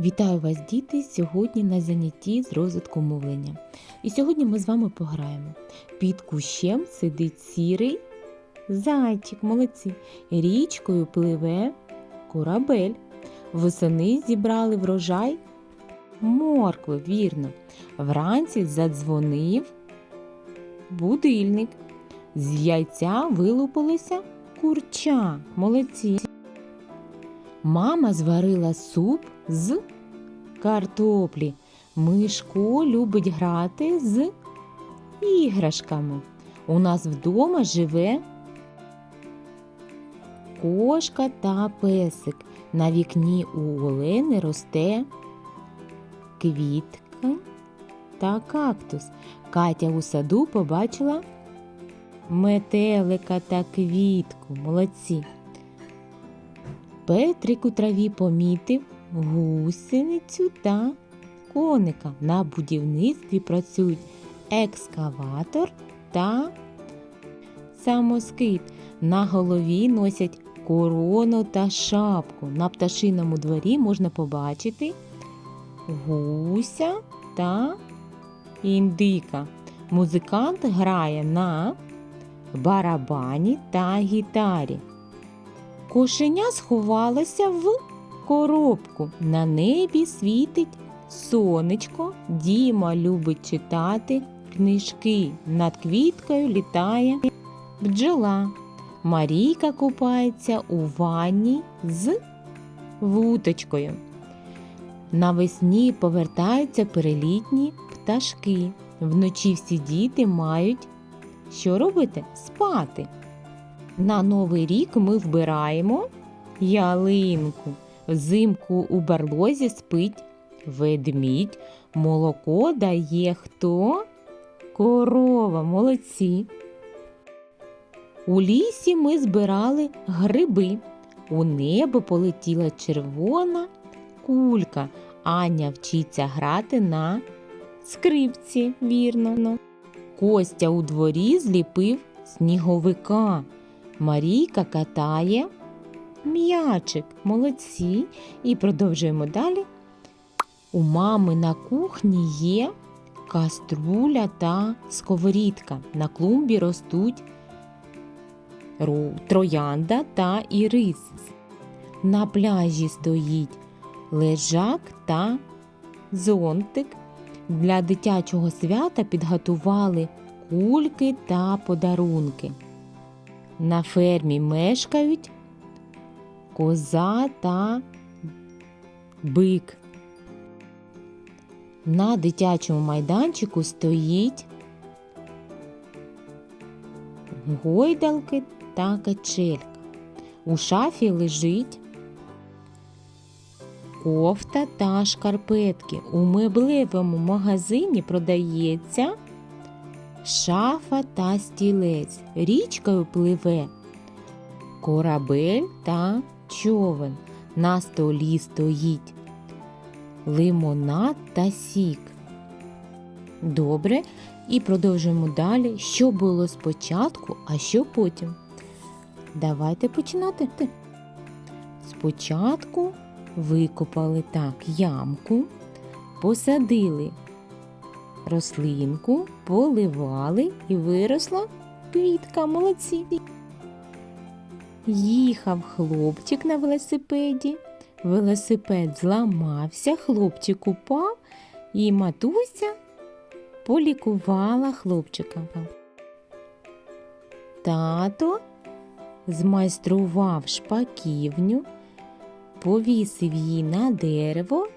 Вітаю вас, діти! Сьогодні на занятті з розвитку мовлення. І сьогодні ми з вами пограємо. Під кущем сидить сірий зайчик, молодці. Річкою пливе корабель. Восени зібрали врожай моркви, вірно. Вранці задзвонив будильник. З яйця вилупилося курча. Молодці. Мама зварила суп з картоплі. Мишко любить грати з іграшками. У нас вдома живе кошка та песик. На вікні у Олени росте квітка та кактус. Катя у саду побачила метелика та квітку. Молодці. Петрик у траві помітив гусеницю та коника. На будівництві працюють екскаватор та самоскид. На голові носять корону та шапку. На пташиному дворі можна побачити гуся та індика. Музикант грає на барабані та гітарі. Кошеня сховалося в коробку. На небі світить сонечко. Діма любить читати книжки. Над квіткою літає бджола. Марійка купається у ванні з вуточкою. Навесні повертаються перелітні пташки. Вночі всі діти мають що робити? Спати. На Новий рік ми вбираємо ялинку. Взимку у барлозі спить ведмідь. Молоко дає хто? Корова, молодці. У лісі ми збирали гриби. У небо полетіла червона кулька. Аня вчиться грати на скрипці, вірно. Костя у дворі зліпив сніговика. Марійка катає м'ячик. Молодці. І продовжуємо далі. У мами на кухні є каструля та сковорідка. На клумбі ростуть троянда та ірис. На пляжі стоїть лежак та зонтик. Для дитячого свята підготували кульки та подарунки. На фермі мешкають коза та бик. На дитячому майданчику стоїть гойдалки та качелька. У шафі лежить кофта та шкарпетки. У меблевому магазині продається шафа та стілець. Річкою пливе корабель та човен. На столі стоїть лимонад та сік. Добре. І продовжуємо далі. Що було спочатку, а що потім. Давайте починати. Спочатку викопали так ямку, посадили рослинку, поливали і виросла квітка. Молодці. Їхав хлопчик на велосипеді. Велосипед зламався, хлопчик упав, і матуся полікувала хлопчика. Тато змайстрував шпаківню, повісив її на дерево,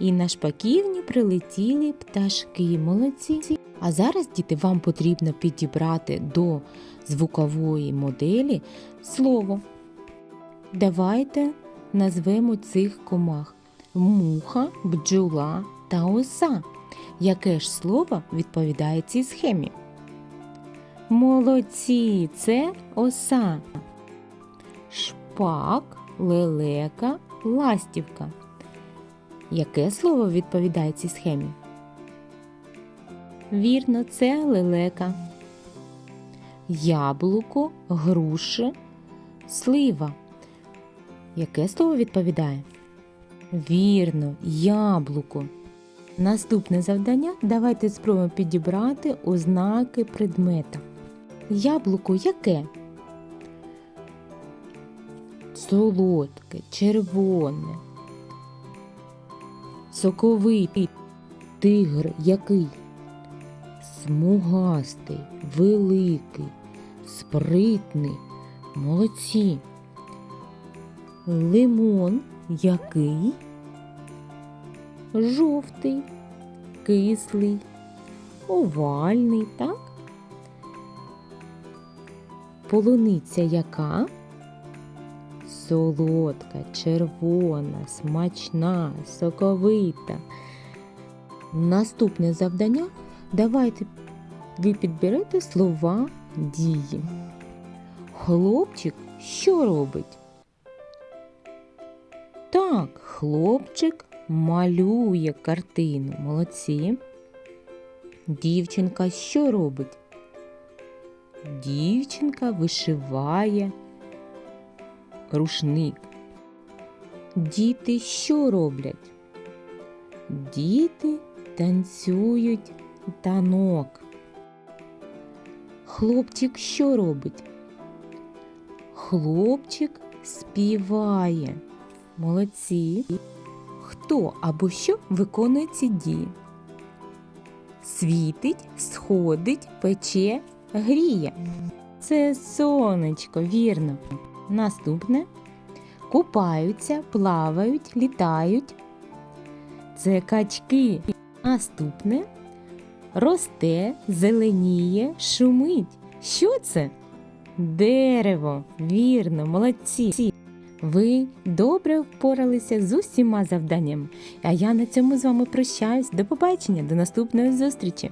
і на шпаківню прилетіли пташки. Молодці. А зараз, діти, вам потрібно підібрати до звукової моделі слово. Давайте назвемо цих комах муха, бджола та оса. Яке ж слово відповідає цій схемі? Молодці, це оса. Шпак, лелека, ластівка. Яке слово відповідає цій схемі? Вірно, це лелека. Яблуко, груша, слива. Яке слово відповідає? Вірно, яблуко. Наступне завдання давайте спробуємо підібрати ознаки предмета. Яблуко яке? Солодке, червоне, соковитий. Тигр який? Смугастий, великий, спритний. Молодці. Лимон який? Жовтий, кислий, овальний, так? Полуниця яка? Солодка, червона, смачна, соковита. Наступне завдання давайте ви підберете слова дії. Хлопчик що робить? Так, хлопчик малює картину. Молодці. Дівчинка що робить? Дівчинка вишиває рушник. Діти що роблять? Діти танцюють танок. Хлопчик що робить? Хлопчик співає. Молодці. Хто або що виконує ці дії? Світить, сходить, пече, гріє. Це сонечко, вірно. Наступне. Купаються, плавають, літають. Це качки. Наступне. Росте, зеленіє, шумить. Що це? Дерево. Вірно, молодці. Ви добре впоралися з усіма завданнями. А я на цьому з вами прощаюсь. До побачення, до наступної зустрічі!